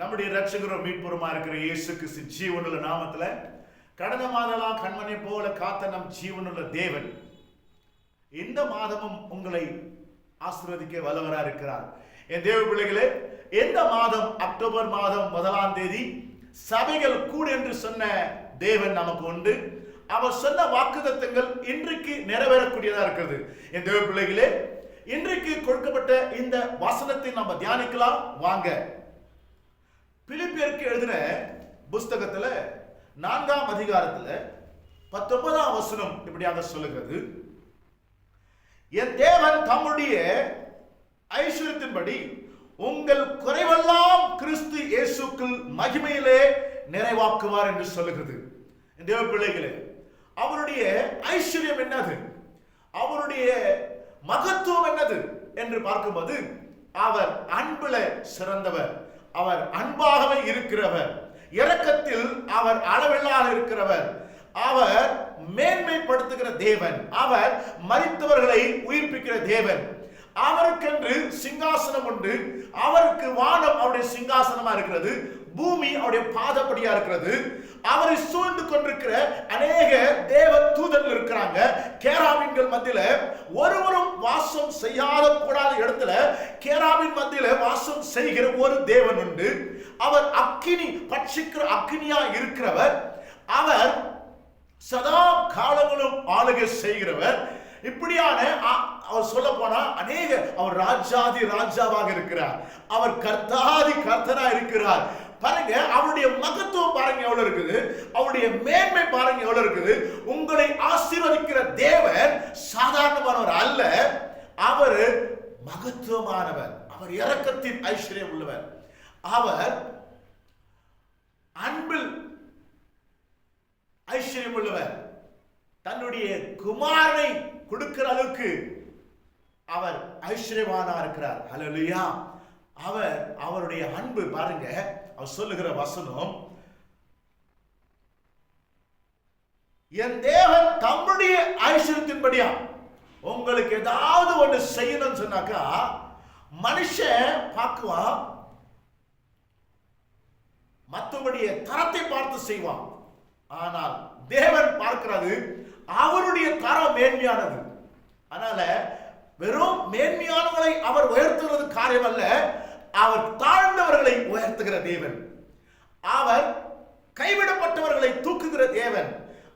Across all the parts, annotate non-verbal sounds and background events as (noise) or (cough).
நம்முடைய ரட்சகரும் மீட்புறமா இருக்கிற இயேசு கிறிஸ்து ஜீவனுள்ள நாமத்துல கடந்த மாதலாம் கண்மனை போல காத்த நம் ஜீவனுள்ள தேவன். இந்த மாதமும் உங்களை ஆசீர்வதிக்க வல்லவரா இருக்கிறார். என் தேவ பிள்ளைகளே எந்த மாதம் அக்டோபர் மாதம் முதலாம் தேதி சபைகள் கூடு என்று சொன்ன தேவன் நமக்கு உண்டு. அவர் சொன்ன வாக்குதத்தங்கள் இன்றைக்கு நிறைவேறக்கூடியதா இருக்கிறது. என் தேவ பிள்ளைகளே இன்றைக்கு கொடுக்கப்பட்ட இந்த வசனத்தை நம்ம தியானிக்கலாம். வாங்க. பிலிப்பியருக்கு எழுதின புஸ்தகத்துல நான்காம் அதிகாரத்துல பத்தொன்பதாம் வசனம் இப்படியாக சொல்லுகிறது. என் தேவன் தம்முடைய ஐஸ்வர்யத்தின்படி உங்கள் குறைவெல்லாம் கிறிஸ்து இயேசுக்குள் மகிமையிலே நிறைவாக்குவார் என்று சொல்லுகிறது. தேவ பிள்ளைகளே அவருடைய ஐஸ்வர்யம் என்னது? அவருடைய மகத்துவம் என்னது? என்று பார்க்கும்போது அவர் அன்புல சிறந்தவர். அவர் அன்பாகவே இருக்கிறவர். இரக்கத்தில் அவர் அளவில்லாத இருக்கிறவர். அவர் மேன்மைப்படுத்துகிற தேவன். அவர் மறித்தவர்களை உயிர்ப்பிக்கிற தேவன். அவருக்கென்று சிங்காசனம் உண்டு. அவருக்கு வானம் அவருடைய சிங்காசனமா இருக்கிறது. பூமி அவருடைய பாதப்படியா இருக்கிறது. அவரை சூழ்ந்து கொண்டிருக்கிற அநேக தேவ தூதர்கள் இருக்கிறாங்க. கேராமீன்கள் மத்தியில ஒருவரும் வாசம் செய்யாத கூடாத இடத்துல கேராபின் மத்தியில வாசம் செய்கிற ஒரு தேவன் உண்டு. அவர் அக்கினி பட்சிக்கிற அக்கினியா இருக்கிறவர். அவர் சதா காலங்களும் ஆளுகை செய்கிறவர். இப்படியான அ- அவர் சொல்ல போனா அநேக அவர் ராஜாதி ராஜாவாக இருக்கிறார். அவர் கர்த்தாதி கர்த்தனா இருக்கிறார். பாருங்க அவருடைய மகத்துவம் பாருங்க எவ்வளவு இருக்குது? அவருடைய மேன்மை பாருங்க எவ்வளவு இருக்குது? உங்களை ஆசீர்வதிக்கிற தேவர் சாதாரணமானவர் அல்ல. அவர் மகத்துவமானவர். அவர் இறக்கத்தின் ஐஸ்வர்யம் உள்ளவர். அவர் அன்பில் ஐஸ்வர்யம் உள்ளவர். தன்னுடைய குமாரனை கொடுக்கிற அளவுக்கு அவர் ஐஸ்வர்யமானா இருக்கிறார் ஹalleluya அவர் அவருடைய அன்பு பாருங்க. அவர் சொல்லுகிற வசனம் என் தேவன் தம்முடைய ஐஸ்வர்யத்தின்படியா உங்களுக்கு ஏதாவது ஒன்று செய்யணும்னு சொன்னாக்கா மனுஷன் பார்க்குவான் மற்றவருடைய தரத்தை பார்த்து செய்வான். ஆனால் தேவன் பார்க்கிறது அவருடைய தரம் மேன்மையானது. அதனால வெறும் மேன்மையானவர்களை அவர் உயர்த்துகிறது காரியம் அல்ல அவர் தாழ்ந்தவர்களை உயர்த்துகிற தேவன். அவர் கைவிடப்பட்டவர்களை தூக்குகிற தேவன்.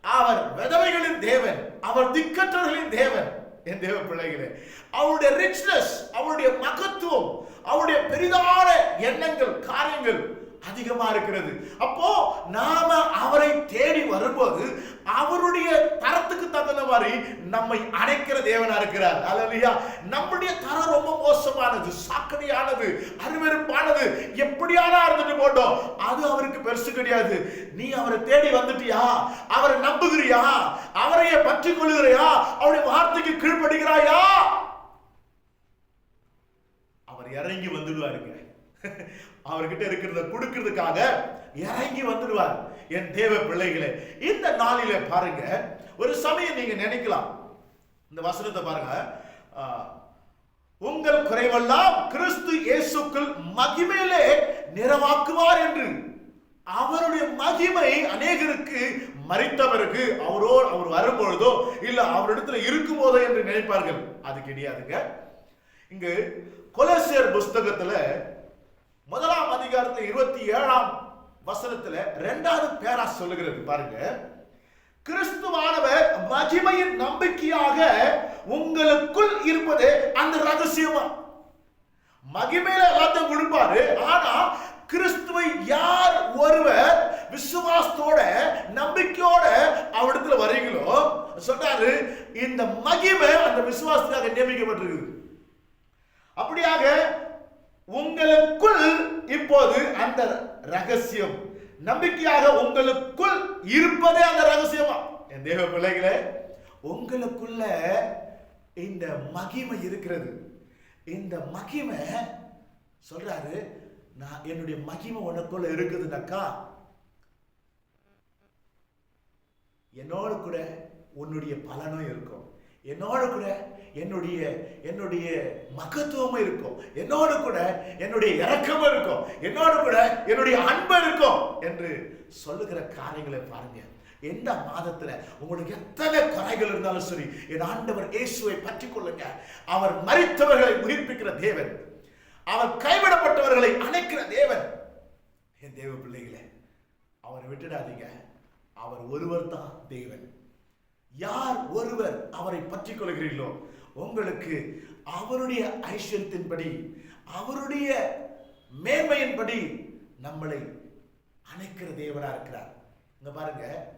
அவர் விதவைகளின் தேவன் அவர் திக்கற்றவர்களின் தேவன். என் தேவ பிள்ளைகளே அவருடைய ரிச்னஸ் அவருடைய மகத்துவம் அவருடைய பெரிதான எண்ணங்கள் காரியங்கள் அதிகமா இருக்கிறது. அப்போ நாம அவரை தேடி வரும்போது அவருடைய தரத்துக்கு தகுந்த மாதிரி நம்மை அணைக்கிற தேவனா இருக்கிறார். அல்லையா நம்முடைய தரம் ரொம்ப மோசமானது சாக்கடையானது அருவருப்பானது. எப்படியானா இருந்துட்டு போட்டோம். அது அவருக்கு பெருசு கிடையாது. நீ அவரை தேடி வந்துட்டியா? அவரை நம்புகிறியா? அவரையே பற்றி கொள்ளுகிறியா? அவருடைய வார்த்தைக்கு கீழ்ப்படுகிறாயா? அவர் இறங்கி வந்துடுவாருங்க. (laughs) அவர்கிட்ட இருக்கிறத கொடுக்கிறதுக்காக இறங்கி வந்துடுவார். என் தேவ பிள்ளைகளே இந்த நாளில பாருங்க ஒரு சமயம் நீங்க நினைக்கலாம். இந்த வசனத்தை பாருங்க. உங்கள் குறைவெல்லாம் கிறிஸ்து இயேசுக்குள் மகிமையிலே நிறைவாக்குவார் என்று. அவருடைய மகிமை அநேகருக்கு மறித்தவருக்கு அவரோடு அவர் வரும்பொழுதோ இல்ல அவரிடத்துல இருக்கும் போதோ என்று நினைப்பார்கள். அது கிடையாதுங்க இங்கு கொலசியர் புஸ்தகத்துல முதலாம் அதிகாரத்தில் இருபத்தி ஏழாம் வசனத்துல ரெண்டாவது பேரா சொல்லுகிறது பாருங்க. கிறிஸ்துவானவர் மகிமையின் நம்பிக்கையாக உங்களுக்குள் இருப்பது அந்த ரகசியமா? மகிமையில எல்லாத்தையும் கொடுப்பாரு. ஆனா கிறிஸ்துவை யார் ஒருவர் விசுவாசத்தோட நம்பிக்கையோட அவரிடத்துல வரீங்களோ சொன்னாரு இந்த மகிமை அந்த விசுவாசத்துக்காக நியமிக்கப்பட்டிருக்குது. அப்படியாக உங்களுக்குள் இப்போது அந்த ரகசியம். நம்பிக்கையாக உங்களுக்குள் இருப்பதே அந்த ரகசியமா? என் தேவ பிள்ளைகளே உங்களுக்குள்ள இந்த மகிமை இருக்கிறது. இந்த மகிமை சொல்றாரு நான் என்னுடைய மகிமை உனக்குள்ள இருக்குதுனாக்கா? என்னோடு கூட உன்னுடைய பலனும் இருக்கும். என்னோட கூட என்னுடைய என்னுடைய மகத்துவமும் இருக்கும். என்னோட கூட என்னுடைய இறக்கமும் இருக்கும். என்னோட கூட என்னுடைய அன்பு இருக்கும் என்று சொல்லுகிற காரியங்களை பாருங்க. எந்த மாதத்துல உங்களுக்கு எத்தனை குறைகள் இருந்தாலும் சரி என் ஆண்டவர் இயேசுவை பற்றி கொள்ளுங்க. அவர் மறித்தவர்களை உயிர்ப்பிக்கிற தேவன். அவர் கைவிடப்பட்டவர்களை அணைக்கிற தேவன். என் தேவ பிள்ளைகளே அவரை விட்டுடாதீங்க. அவர் ஒருவர் தான் தேவன். யார் ஒருவர் அவரை பற்றிக் கொள்கிறீர்களோ உங்களுக்கு அவருடைய ஐஸ்வர்யத்தின்படி அவருடைய மேன்மையின்படி நம்மளை அணைக்கிற தேவனா இருக்கிறார். இங்க பாருங்க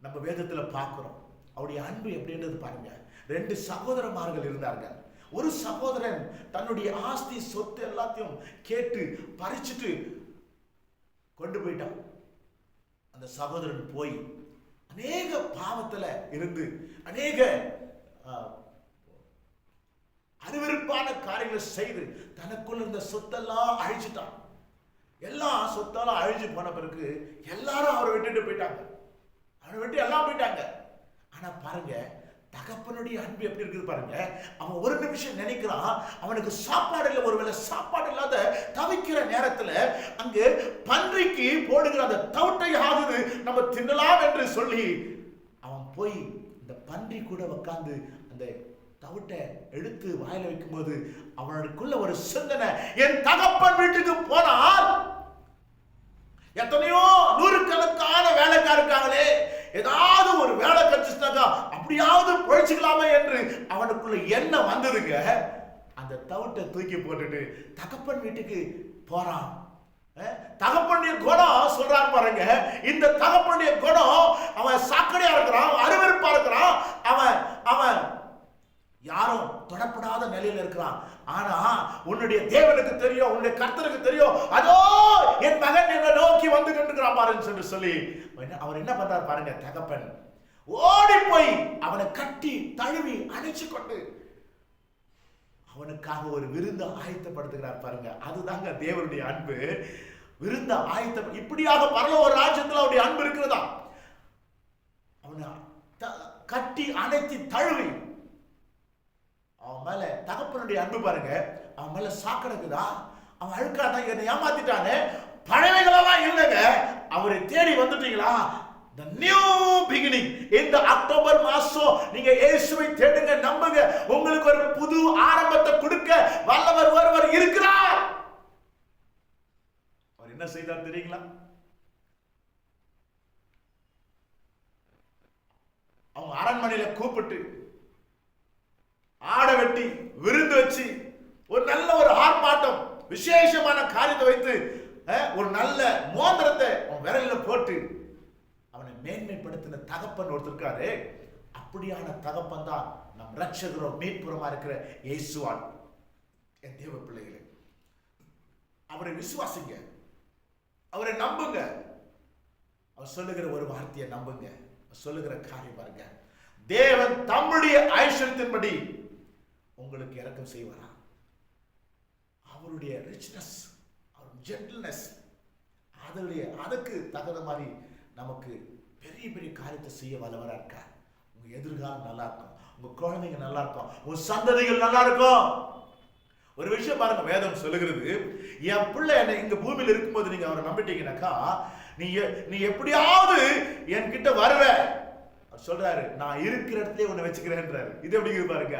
நம்ம வேதத்துல பார்க்கிறோம். அவருடைய அன்பு எப்படின்றது பாருங்க. ரெண்டு சகோதரமார்கள் இருந்தார்கள். ஒரு சகோதரன் தன்னுடைய ஆஸ்தி சொத்து எல்லாத்தையும் கேட்டு பறிச்சுட்டு கொண்டு போயிட்டான். அந்த சகோதரன் போய் அநேக பாவத்துல இருந்து அநேக ஆஹ், அருவருப்பான காரியங்களை செய்து தனக்குள்ள இருந்த சொத்தெல்லாம் அழிச்சிட்டான். எல்லா சொத்தெல்லாம் அழிஞ்சு போன பிறகு எல்லாரும் அவரை விட்டுட்டு போயிட்டாங்க. அவரை விட்டு எல்லாம் போயிட்டாங்க. ஆனா பாருங்க தகப்பனுடைய அன்பு எப்படி இருக்குது பாருங்க? அவன் ஒரு நிமிஷம் நினைக்கிறான் அவனுக்கு சாப்பாடு இல்லை. ஒருவேளை சாப்பாடு இல்லாத தவிக்கிற நேரத்துல அங்கு பன்றிக்கு போடுகிற அந்த தவிட்டை ஆகுது. நம்ம தின்னலாம் என்று சொல்லி அவன் போய் இந்த பன்றி கூட உட்காந்து அந்த தவிட்டை எடுத்து வாயில வைக்கும்போது அவனுக்குள்ள ஒரு சிந்தனை என் தகப்பன் வீட்டுக்கு போனால் எத்தனையோ நூறுக்கணக்கான வேலைக்காரர் இருக்காங்களே ஏதாவது ஒரு வேலை கிடைச்சிட்டாக்கா அப்படியாவது பொழைச்சிக்கலாமே என்று அவனுக்குள்ள எண்ணம் வந்ததுங்க. அந்த தவிட்டை தூக்கி போட்டுட்டு தகப்பன் வீட்டுக்கு போறான். தகப்பனுடைய குணம் சொல்றான் பாருங்க. இந்த தகப்பனுடைய குணம் அவன் சாக்கடையா இருக்கிறான் அருவருப்பா இருக்கிறான் அவன் அவன் யாரும் தொடப்படாத நிலையில இருக்கிறான். ஆனா உன்னுடைய தேவனுக்கு தெரியும் உன்னுடைய கர்த்தருக்கு தெரியும். அதோ என் மகன் என்ன நோக்கி வந்து கொண்டிருக்கிறான் பாருன்னு சொல்லி சொல்லி என்ன- அவர் என்ன பண்றாரு பாருங்க தகப்பன் ஓடி போய் அவனை கட்டி தழுவி அணைச்சு கொண்டு அவனுக்காக ஒரு விருந்து ஆயத்தப்படுத்துகிறார் பாருங்க. அதுதாங்க தேவனுடைய அன்பு. விருந்த ஆயத்த இப்படியாக பரல ஒரு ராஜ்யத்தில் அவருடைய அன்பு இருக்கிறதா? அவனை த- கட்டி அணைத்து தழுவி. அவன் மேல தகப்பனுடைய அன்பு பாருங்க. அவன் மேல சாக்கடைக்குதா அவன் அழுக்காதான் என்னை ஏமாத்திட்டானே. பழமைகளெல்லாம் இல்லைங்க. அவரை தேடி வந்துட்டீங்களா? த நியூ பிகினிங் இந்த அக்டோபர் மாசம் நீங்க இயேசுவை தேடுங்க நம்புங்க. உங்களுக்கு ஒரு புது ஆரம்பத்தை கொடுக்க வல்லவர் ஒருவர் இருக்கிறார். அவர் என்ன செய்தார் தெரியுங்களா? அவங்க அரண்மனையில கூப்பிட்டு ஆடை வெட்டி விருந்து வச்சு ஒரு நல்ல ஒரு ஆர்ப்பாட்டம் விசேஷமான காரியத்தை வைத்து ஒரு நல்ல மோதிரத்தை அவன் விரல்ல போட்டு அவனை மேன்மைப்படுத்தின தகப்பன் ஒருத்தருக்காரு அப்படியான தகப்பன் தான் நம் ரட்சகரும் மீட்புறமா இருக்கிற இயேசுவான். என் தேவ பிள்ளைகளே அவரை விசுவாசிங்க. அவரை நம்புங்க. அவர் சொல்லுகிற ஒரு வார்த்தையை நம்புங்க. அவர் சொல்லுகிற காரியம் பாருங்க. தேவன் தம்முடைய ஐஸ்வர்யத்தின்படி உங்களுக்கு இறக்கம் செய்வாரா? அவருடைய ரிச்னஸ் அவர் ஜென்டில்னஸ் அதனுடைய அதுக்கு தகுந்த மாதிரி நமக்கு பெரிய பெரிய காரியத்தை செய்ய வல்லவராக இருக்கார் உங்க எதிர்காலம் நல்லா இருக்கும். உங்க குழந்தைங்க நல்லா இருக்கும். உங்கள் சந்ததிகள் நல்லா இருக்கும். ஒரு விஷயம் பாருங்க வேதம் சொல்லுகிறது என் பிள்ளை என்னை இங்க பூமியில இருக்கும்போது நீங்க அவரை நம்பிட்டீங்கன்னாக்கா நீ நீ எப்படியாவது என்கிட்ட வருவ. அவர் சொல்றாரு நான் இருக்கிற இடத்துல உன்னை வச்சுக்கிறேன்றாரு. இது எப்படி பாருங்க?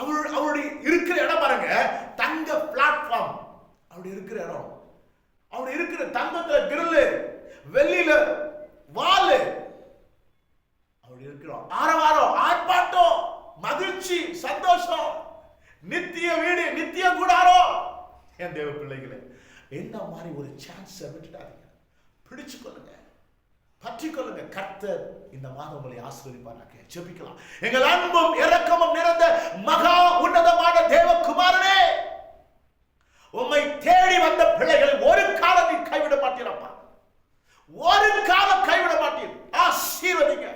அவரு அவருடைய இருக்கிற இடம் பாருங்க தங்க பிளாட்ஃபார்ம் அவருடைய இருக்கிற இடம். அவர் இருக்கிற தங்கத்துல கிரில்லு வெள்ளி வாலு அப்படி இருக்கிறோம் ஆரவாரம் ஆர்ப்பாட்டம் மகிழ்ச்சி சந்தோஷம் நித்திய வீடு நித்திய கூடாரம் என் தேவ பிள்ளைகளே என்ன மாதிரி ஒரு சான்ஸை விட்டுட்டாதீங்க பிடிச்சு கொள்ளுங்க பற்றி கொள்ளுங்க கர்த்தர் இந்த மாதம் உங்களை ஆசீர்வதிப்பாராக. ஜெபிக்கலாம். எங்கள் அன்பும் இரக்கமும் நிறைந்த மகா உன்னதமான தேவகுமாரனே! உம்மை தேடி வந்த பிள்ளைகளை ஒரு காலம் நீ கைவிட மாட்டீரப்பா. ஒரு காலம் கைவிட மாட்டீர். ஆசீர்வதிங்க.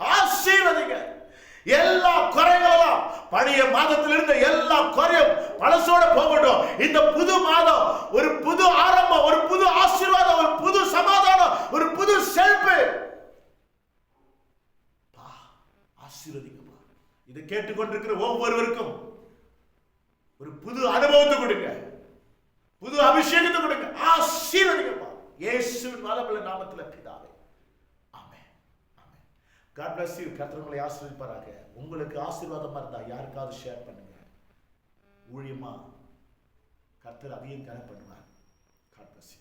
ஆசீர்வதிங்க. எல்லா குறைகளெல்லாம் பழைய மாதத்தில் இருந்த எல்லா குறையும் பழசோட போகட்டும் இந்த புது மாதம் ஒரு புது ஆரம்பம் ஒரு புது ஆசீர்வாதம் ஒரு புது சமாதானம் ஒரு புது செல்பு. ஆசீர்வதிக்கப்பா இதை கேட்டுக்கொண்டிருக்கிற ஒவ்வொருவருக்கும் ஒரு புது அனுபவத்தை கொடுங்க. புது அபிஷேகத்தை கொடுங்க. ஆசீர்வதிக்கப்பா இயேசுவின் மாதம் நாமத்தில் பிதாவே காட் பிளஸ் யூ கர்த்தர் உங்களை ஆசீர்வதிப்பாராக. உங்களுக்கு ஆசீர்வாதமா இருந்தா யாருக்காவது ஷேர் பண்ணுங்க. ஊழியமா கர்த்தர் அதையும் கனெக்ட் பண்ணுவார். God bless you